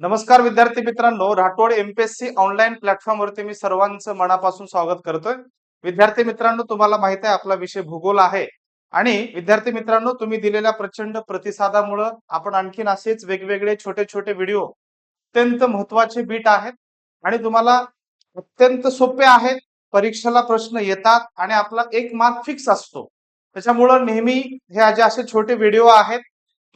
नमस्कार विद्यार्थी मित्रांनो राठोड एमपीएससी ऑनलाईन प्लॅटफॉर्म वरती मी सर्वांचं मनापासून स्वागत करतोय. विद्यार्थी मित्रांनो तुम्हाला माहीत आहे आपला विषय भूगोल आहे. आणि विद्यार्थी मित्रांनो तुम्ही दिलेल्या प्रचंड प्रतिसादामुळं आपण आणखीन असेच वेगवेगळे छोटे छोटे व्हिडिओ अत्यंत महत्त्वाचे बीट आहेत. आणि तुम्हाला अत्यंत सोपे आहेत. परीक्षेला प्रश्न येतात आणि आपला एक मार्क फिक्स असतो. त्याच्यामुळं नेहमी हे जे असे छोटे व्हिडिओ आहेत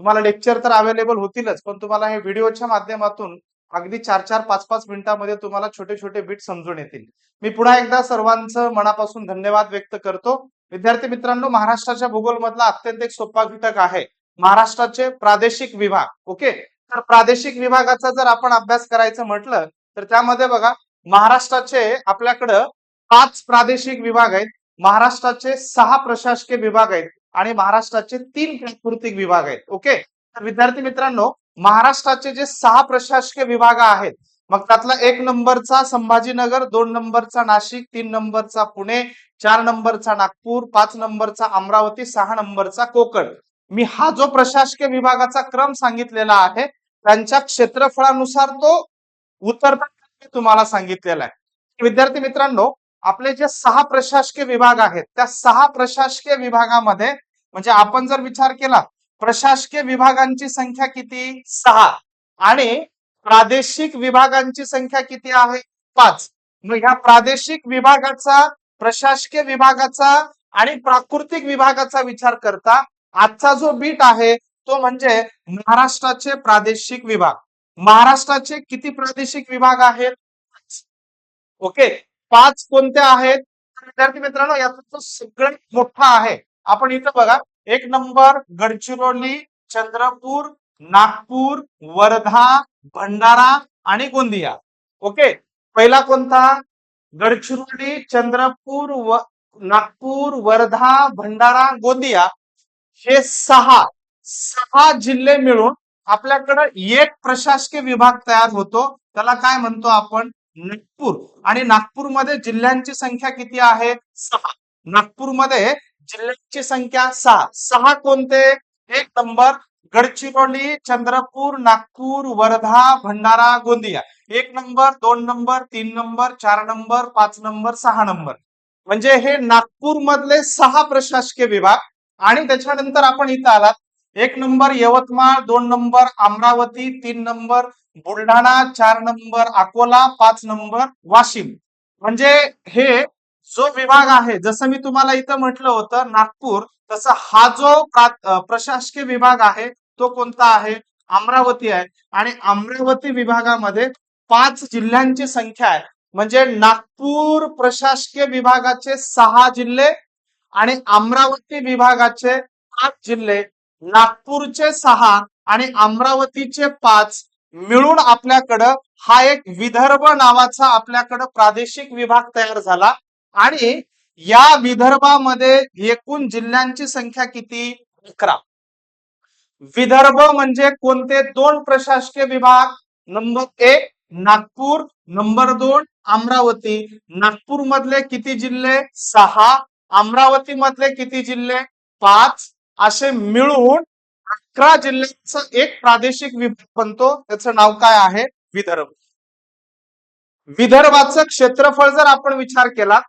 तुम्हाला लेक्चर तर अवेलेबल होतीलच पण तुम्हाला हे व्हिडिओच्या माध्यमातून अगदी चार चार पाच पाच मिनिटांमध्ये तुम्हाला छोटे छोटे बीट समजून येतील. मी पुन्हा एकदा सर्वांचं मनापासून धन्यवाद व्यक्त करतो. विद्यार्थी मित्रांनो महाराष्ट्राच्या भूगोल मधला अत्यंत एक सोपा घटक आहे महाराष्ट्राचे प्रादेशिक विभाग ओके तर प्रादेशिक विभागाचा जर आपण अभ्यास करायचं म्हटलं तर त्यामध्ये बघा महाराष्ट्राचे आपल्याकडं पाच प्रादेशिक विभाग आहेत महाराष्ट्राचे सहा प्रशासकीय विभाग आहेत आणि महाराष्ट्राचे तीन प्राकृतिक विभाग आहेत ओके? तर विद्यार्थी मित्रांनो महाराष्ट्राचे जे सहा प्रशासकीय विभाग आहेत मग त्यातला एक नंबरचा संभाजीनगर दोन नंबरचा नाशिक तीन नंबरचा पुणे चार नंबरचा नागपूर पाच नंबरचा अमरावती सहा नंबरचा कोकण. मी हा जो प्रशासकीय विभागाचा क्रम सांगितलेला आहे त्यांच्या क्षेत्रफळानुसार तो उतरता तुम्हाला सांगितलेला आहे. विद्यार्थी मित्रांनो आपले जे सहा प्रशासकीय विभाग आहेत त्या सहा प्रशासकीय विभागामध्ये म्हणजे आपण जर विचार केला प्रशासकीय विभागांची संख्या किती? सहा. आणि प्रादेशिक विभागांची संख्या किती आहे? पाच. मग ह्या प्रादेशिक विभागाचा प्रशासकीय विभागाचा आणि प्राकृतिक विभागाचा विचार करता आजचा जो बीट आहे तो म्हणजे महाराष्ट्राचे प्रादेशिक विभाग. महाराष्ट्राचे किती प्रादेशिक विभाग आहेत? ओके? पाच कोणते आहेत? विद्यार्थी मित्रांनो याचा जो सगळ्यात मोठा आहे आपण इथं बघा एक नंबर गडचिरोली चंद्रपूर नागपूर वर्धा भंडारा आणि गोंदिया. ओके? पहिला कोणता? गडचिरोली चंद्रपूर व नागपूर वर्धा भंडारा गोंदिया हे सहा सहा जिल्हे मिळून आपल्याकडं एक प्रशासकीय विभाग तयार होतो. त्याला काय म्हणतो आपण? नागपूर. आणि नागपूरमध्ये जिल्ह्यांची संख्या किती आहे? सहा. नागपूरमध्ये जिल्ह्यांची संख्या सहा. सहा कोणते? एक नंबर गडचिरोली चंद्रपूर नागपूर वर्धा भंडारा गोंदिया. एक नंबर दोन नंबर तीन नंबर चार नंबर पाच नंबर सहा नंबर. म्हणजे हे नागपूर मधले सहा प्रशासकीय विभाग आणि त्याच्यानंतर आपण इथं आलात. एक नंबर यवतमाळ दोन नंबर अमरावती तीन नंबर बुलढाणा चार नंबर अकोला पाच नंबर वाशिम. म्हणजे हे जो विभाग आहे जसं मी तुम्हाला इथं म्हटलं होतं नागपूर तसं हा जो प्रशासकीय विभाग आहे तो कोणता आहे? अमरावती आहे. आणि अमरावती विभागामध्ये पाच जिल्ह्यांची संख्या आहे. म्हणजे नागपूर प्रशासकीय विभागाचे सहा जिल्हे आणि अमरावती विभागाचे पाच जिल्हे. नागपूरचे सहा आणि अमरावतीचे पाच मिळून आपल्याकडं हा एक विदर्भ नावाचा आपल्याकडं प्रादेशिक विभाग तयार झाला. आणि या विदर्भामध्ये एकूण जिल्ह्यांची संख्या किती? अकरा. विदर्भ म्हणजे कोणते? दोन प्रशासकीय विभाग. नंबर एक नागपूर. नंबर दोन अमरावती. नागपूर मधले किती जिल्हे? सहा. अमरावती मधले किती जिल्हे? पाच. असे मिळून अकरा जिल्ह्यांचा एक प्रादेशिक विभाग बनतो. त्याचं नाव काय आहे? विदर्भ. विदर्भाचं क्षेत्रफळ जर आपण विचार केला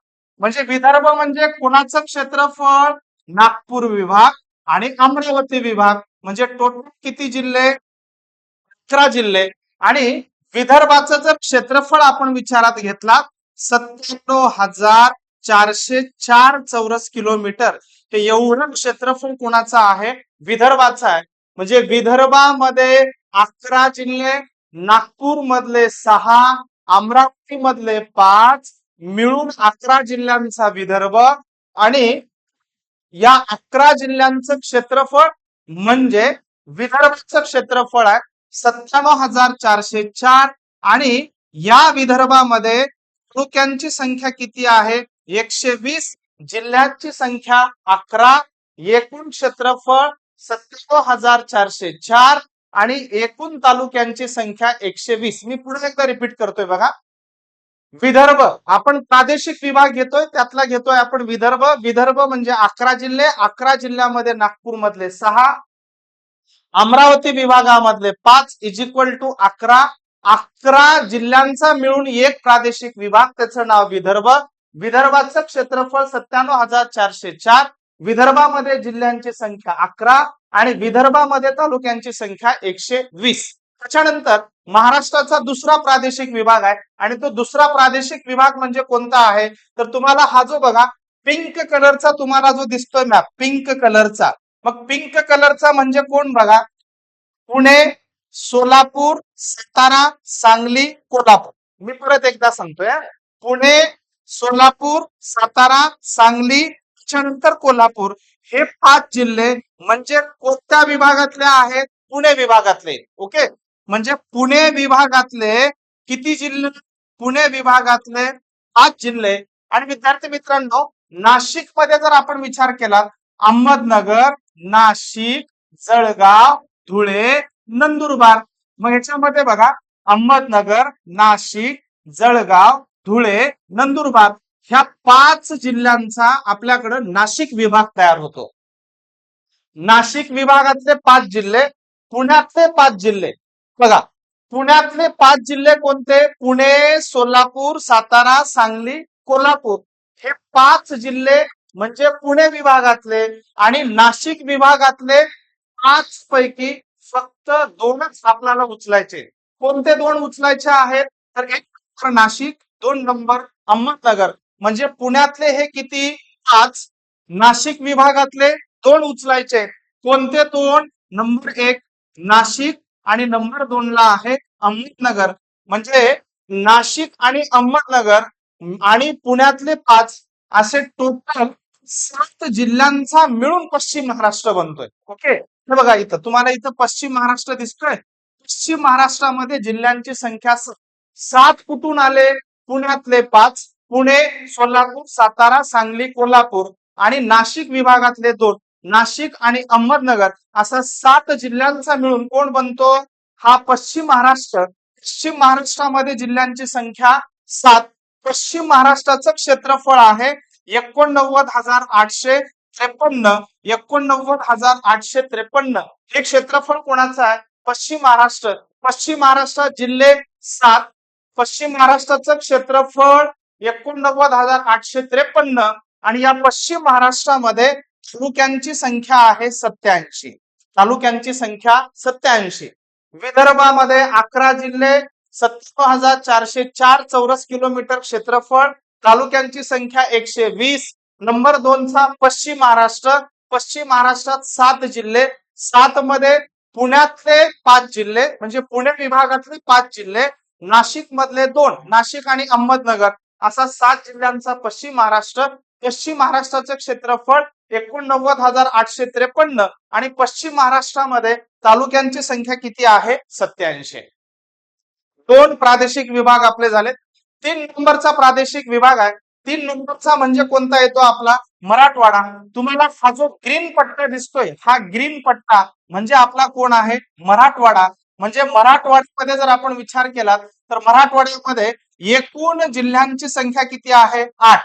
म्हणजे विदर्भ म्हणजे कोणाचं क्षेत्रफळ? नागपूर विभाग आणि अमरावती विभाग. म्हणजे टोटल किती जिल्हे? अकरा जिल्हे. आणि विदर्भाचं जर क्षेत्रफळ आपण विचारात घेतला सत्त्याण्णव हजार चारशे चार चौरस किलोमीटर. हे एवढं क्षेत्रफळ कोणाचं आहे? विदर्भाचं आहे. म्हणजे विदर्भामध्ये अकरा जिल्हे नागपूर मधले सहा अमरावती मधले पाच मिळून अकरा जिल्ह्यांचा विदर्भ आणि या अकरा जिल्ह्यांचं क्षेत्रफळ म्हणजे विदर्भाचं क्षेत्रफळ आहे सत्त्याण्णव हजार चारशे चार आणि या विदर्भामध्ये तालुक्यांची संख्या किती आहे? एकशे वीस जिल्ह्यांची संख्या अकरा एकूण क्षेत्रफळ सत्त्याण्णव हजार चारशे चार आणि एकूण तालुक्यांची संख्या एकशे वीस. मी पुन्हा एकदा रिपीट करतोय बघा. विदर्भ. आपण प्रादेशिक विभाग घेतोय त्यातला घेतोय आपण विदर्भ. विदर्भ म्हणजे अकरा जिल्हे. अकरा जिल्ह्यामध्ये नागपूर मधले सहा अमरावती विभागामधले पाच इज इक्वल टू अकरा. अकरा जिल्ह्यांचा मिळून एक प्रादेशिक विभाग त्याचं नाव विदर्भ. विदर्भाचं क्षेत्रफळ सत्त्याण्णव हजार चारशे चार. विदर्भामध्ये जिल्ह्यांची संख्या अकरा आणि विदर्भामध्ये तालुक्यांची संख्या एकशे वीस. त्याच्यानंतर महाराष्ट्राचा दुसरा प्रादेशिक विभाग आहे. आणि तो दुसरा प्रादेशिक विभाग म्हणजे कोणता आहे? तर तुम्हाला हा जो बघा पिंक कलरचा तुम्हाला जो दिसतोय मॅप पिंक कलरचा मग पिंक कलरचा म्हणजे कोण बघा? पुणे सोलापूर सातारा सांगली कोल्हापूर. मी परत एकदा सांगतोय पुणे सोलापूर सातारा सांगली त्याच्यानंतर कोल्हापूर. हे पाच जिल्हे म्हणजे कोणत्या विभागातले आहेत? पुणे विभागातले. ओके? म्हणजे पुणे विभागातले किती जिल्हे? पुणे विभागातले पाच जिल्हे. आणि विद्यार्थी मित्रांनो नाशिकमध्ये जर आपण विचार केला अहमदनगर नाशिक जळगाव धुळे नंदुरबार. मग ह्याच्यामध्ये बघा अहमदनगर नाशिक जळगाव धुळे नंदुरबार ह्या पाच जिल्ह्यांचा आपल्याकडं नाशिक विभाग तयार होतो. नाशिक विभागातले पाच जिल्हे पुण्यातले पाच जिल्हे. बघा पुण्यातले पाच जिल्हे कोणते? पुणे सोलापूर सातारा सांगली कोल्हापूर. हे पाच जिल्हे म्हणजे पुणे विभागातले आणि नाशिक विभागातले पाच पैकी फक्त दोनच आपल्याला उचलायचे. कोणते दोन उचलायचे आहेत? तर एक नंबर नाशिक दोन नंबर अहमदनगर. म्हणजे पुण्यातले हे किती? पाच. नाशिक विभागातले दोन उचलायचे कोणते दोन? नंबर एक नाशिक आणि नंबर दोन ला आहे अहमदनगर. म्हणजे नाशिक आणि अहमदनगर आणि पुण्यातले पाच असे टोटल सात जिल्ह्यांचा मिळून पश्चिम महाराष्ट्र बनतोय. ओके हे बघा इथं. तुम्हाला इथं पश्चिम महाराष्ट्र दिसतोय. पश्चिम महाराष्ट्रामध्ये जिल्ह्यांची संख्या सात कुठून आले? पुण्यातले पाच. पुणे सोलापूर सातारा सांगली कोल्हापूर आणि नाशिक विभागातले दोन. नाशिक आणि अहमदनगर असा सात जिल्ह्यांचा मिळून कोण बनतो? हा पश्चिम महाराष्ट्र. पश्चिम महाराष्ट्रामध्ये जिल्ह्यांची संख्या सात. पश्चिम महाराष्ट्राचं क्षेत्रफळ आहे एकोणनव्वद हजार आठशे त्रेपन्न. एकोणनव्वद हजार आठशे त्रेपन्न. हे क्षेत्रफळ कोणाचं आहे? पश्चिम महाराष्ट्र. पश्चिम महाराष्ट्रात जिल्हे सात. पश्चिम महाराष्ट्राचं क्षेत्रफळ एकोणनव्वद हजार आठशे त्रेपन्न. आणि या पश्चिम महाराष्ट्रामध्ये तालुक्यांची संख्या आहे सत्याऐंशी तालुक्यांची संख्या सत्याऐंशी विदर्भामध्ये अकरा जिल्हे सत्तर हजार चारशे चार चौरस किलोमीटर क्षेत्रफळ तालुक्यांची संख्या एकशे वीस. नंबर दोनचा पश्चिम महाराष्ट्र. पश्चिम महाराष्ट्रात सात जिल्हे. सात मध्ये पुण्यातले पाच जिल्हे म्हणजे पुणे विभागातले पाच जिल्हे. नाशिक मधले दोन नाशिक आणि अहमदनगर. असा सात जिल्ह्यांचा पश्चिम महाराष्ट्र. पश्चिम महाराष्ट्राचं क्षेत्रफळ एकोणनव्वद हजार आठशे त्रेपन्न आणि पश्चिम महाराष्ट्रामध्ये तालुक्यांची संख्या किती आहे? सत्याऐंशी. दोन प्रादेशिक विभाग आपले झाले तीन नंबरचा प्रादेशिक विभाग आहे. तीन नंबरचा म्हणजे कोणता येतो आपला? मराठवाडा. तुम्हाला हा जो ग्रीन पट्टा दिसतोय हा ग्रीन पट्टा म्हणजे आपला कोण आहे? मराठवाडा. म्हणजे मराठवाड्यामध्ये जर आपण विचार केला तर मराठवाड्यामध्ये एकूण जिल्ह्यांची संख्या किती आहे? आठ.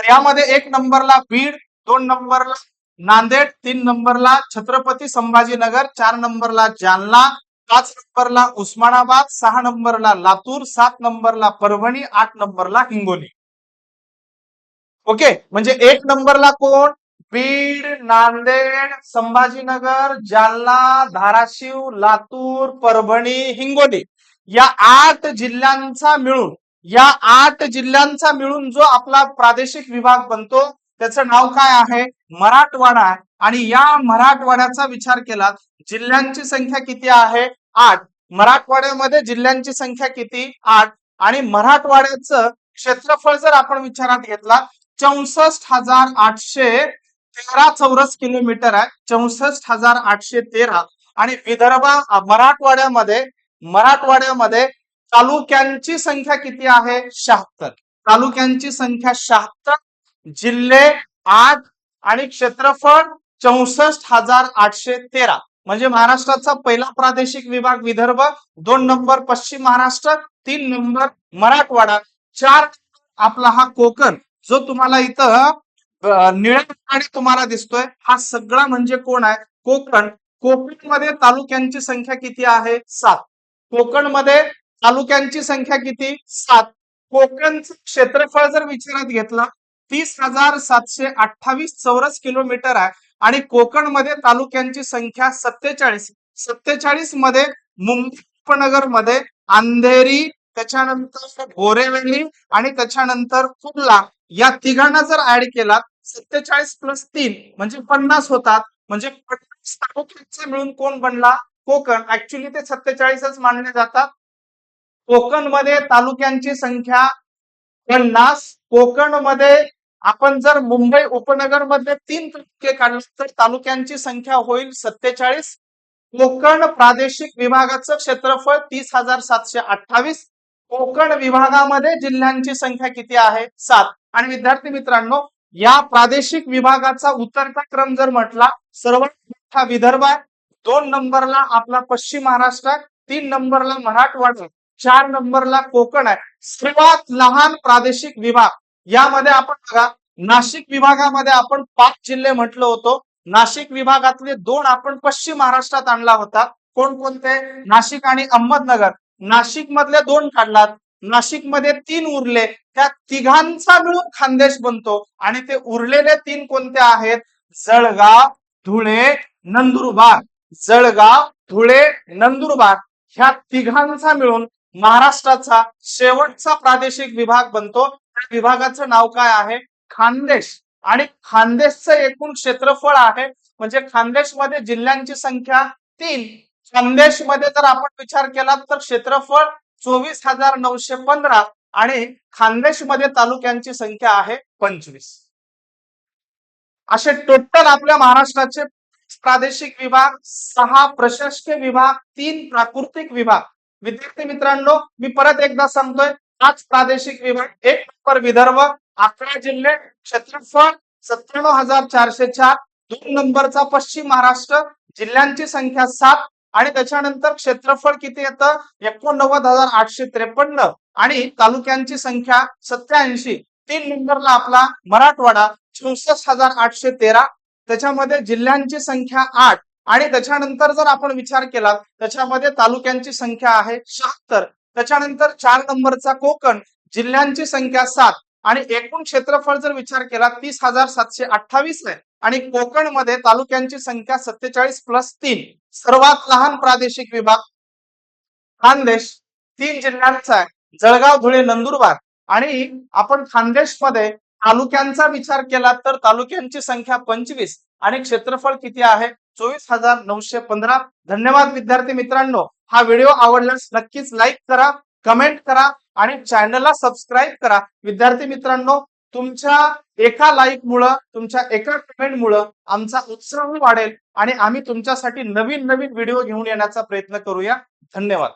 तर यामध्ये एक नंबरला बीड दोन नंबरला नांदेड तीन नंबरला छत्रपती संभाजीनगर चार नंबरला जालना पाच नंबरला उस्मानाबाद सहा नंबरला लातूर सात नंबरला परभणी आठ नंबरला हिंगोली. ओके? म्हणजे एक नंबरला कोण? बीड नांदेड संभाजीनगर जालना धाराशिव लातूर परभणी हिंगोली. या आठ जिल्ह्यांचा मिळून या आठ जिल्ह्यांचा मिळून जो आपला प्रादेशिक विभाग बनतो त्याचं नाव काय आहे? मराठवाडा आहे. आणि या मराठवाड्याचा विचार केला जिल्ह्यांची संख्या किती आहे? आठ. मराठवाड्यामध्ये जिल्ह्यांची संख्या किती? आठ. आणि मराठवाड्याचं क्षेत्रफळ जर आपण विचारात घेतला चौसष्ट हजार आठशे तेरा चौरस किलोमीटर आहे. चौसष्ट हजार आठशे तेरा. आणि विदर्भ मराठवाड्यामध्ये मराठवाड्यामध्ये तालुक्यांची संख्या किती आहे? शहात्तर. तालुक्यांची संख्या शहात्तर जिल्हे आठ आणि क्षेत्रफळ चौसष्ट हजार आठशे तेरा. म्हणजे महाराष्ट्राचा पहिला प्रादेशिक विभाग विदर्भ दोन नंबर पश्चिम महाराष्ट्र तीन नंबर मराठवाडा चार आपला हा कोकण. जो तुम्हाला इथं निळ्या तुम्हाला दिसतोय हा सगळा म्हणजे कोण आहे? कोकण. कोकणमध्ये तालुक्यांची संख्या किती आहे? सात. कोकणमध्ये तालुक्यांची संख्या किती? सात. कोकणचं क्षेत्रफळ जर विचारात घेतलं तीस हजार सातशे अठ्ठावीस चौरस किलोमीटर आहे. आणि कोकणमध्ये तालुक्यांची संख्या सत्तेचाळीस. सत्तेचाळीसमध्ये मुंबई उपनगरमध्ये अंधेरी त्याच्यानंतर भोरेवेली आणि त्याच्यानंतर कुर्ला या तिघांना जर ऍड केला सत्तेचाळीस प्लस तीन म्हणजे पन्नास होतात. म्हणजे पन्नास तालुक्यांचा मिळून कोण बनला? कोकण. ऍक्च्युली ते सत्तेचाळीसच मानले जातात. कोकणमध्ये तालुक्यांची संख्या पन्नास. कोकणमध्ये आपण जर मुंबई उपनगर मधले तीन तालुके काढले तर तालुक्यांची संख्या होईल सत्तेचाळीस. कोकण प्रादेशिक विभागाचं क्षेत्रफळ तीस हजार सातशे अठ्ठावीस. कोकण विभागामध्ये जिल्ह्यांची संख्या किती आहे? सात. आणि विद्यार्थी मित्रांनो या प्रादेशिक विभागाचा उतरता क्रम जर म्हटला सर्वात मोठा विदर्भ आहे. दोन नंबरला आपला पश्चिम महाराष्ट्र तीन नंबरला मराठवाडा चार नंबरला कोकण आहे. सर्वात लहान प्रादेशिक विभाग. यामध्ये आपण बघा नाशिक विभागामध्ये आपण पाच जिल्हे म्हटलं होतो. नाशिक विभागातले दोन आपण पश्चिम महाराष्ट्रात आणला होता. कोणकोणते? नाशिक आणि अहमदनगर. नाशिक मधले दोन काढलात. नाशिकमध्ये तीन उरले. त्या तिघांचा मिळून खानदेश बनतो. आणि ते उरलेले तीन कोणते आहेत? जळगाव धुळे नंदुरबार. जळगाव धुळे नंदुरबार. ह्या तिघांचा मिळून महाराष्ट्राचा शेवटचा प्रादेशिक विभाग बनतो. त्या विभागाचं नाव काय आहे? खानदेश. आणि खानदेशचं एकूण क्षेत्रफळ आहे. म्हणजे खानदेशमध्ये जिल्ह्यांची संख्या तीन. खानदेशमध्ये जर आपण विचार केला तर क्षेत्रफळ चोवीस हजार नऊशे पंधरा आणि खानदेशमध्ये तालुक्यांची संख्या आहे पंचवीस. असे टोटल आपल्या महाराष्ट्राचे प्रादेशिक विभाग सहा प्रशासकीय विभाग तीन प्राकृतिक विभाग. विद्यार्थी मित्रांनो मी परत एकदा सांगतोय पाच प्रादेशिक विभाग एक नंबर विदर्भ अकरा जिल्हे क्षेत्रफळ सत्त्याण्णव हजार चारशे चार दोन नंबरचा पश्चिम महाराष्ट्र जिल्ह्यांची संख्या सात आणि त्याच्यानंतर क्षेत्रफळ किती येतं? एकोणनव्वद हजार आठशे त्रेपन्न आणि तालुक्यांची संख्या सत्याऐंशी तीन नंबरला आपला मराठवाडा चौसष्ट हजार आठशे तेरा. त्याच्यामध्ये जिल्ह्यांची संख्या आठ. आणि त्याच्यानंतर जर आपण विचार केला त्याच्यामध्ये तालुक्यांची संख्या आहे शहात्तर. त्याच्यानंतर चार नंबरचा कोकण जिल्ह्यांची संख्या सात. आणि एकूण क्षेत्रफळ जर विचार केला तीस हजार सातशे अठ्ठावीस आहे. आणि कोकणमध्ये तालुक्यांची संख्या सत्तेचाळीस प्लस तीन. सर्वात लहान प्रादेशिक विभाग खानदेश. तीन जिल्ह्यांचा आहे. जळगाव धुळे नंदुरबार. आणि आपण खानदेशमध्ये तालुक्यांचा विचार केला तर तालुक्यांची संख्या पंचवीस. आणि क्षेत्रफळ किती आहे? चोवीस हजार नऊशे पंधरा. धन्यवाद विद्यार्थी मित्रांनो. हा व्हिडिओ आवडल्यास नक्कीच लाईक करा कमेंट करा आणि चॅनलला सबस्क्राईब करा. विद्यार्थी मित्रांनो तुमच्या एका लाईक मुळे तुमच्या एका कमेंट मुळे आमचा उत्साह वाढेल आणि आम्ही तुमच्यासाठी नवीन नवीन व्हिडिओ घेऊन येण्याचा प्रयत्न करूया. धन्यवाद.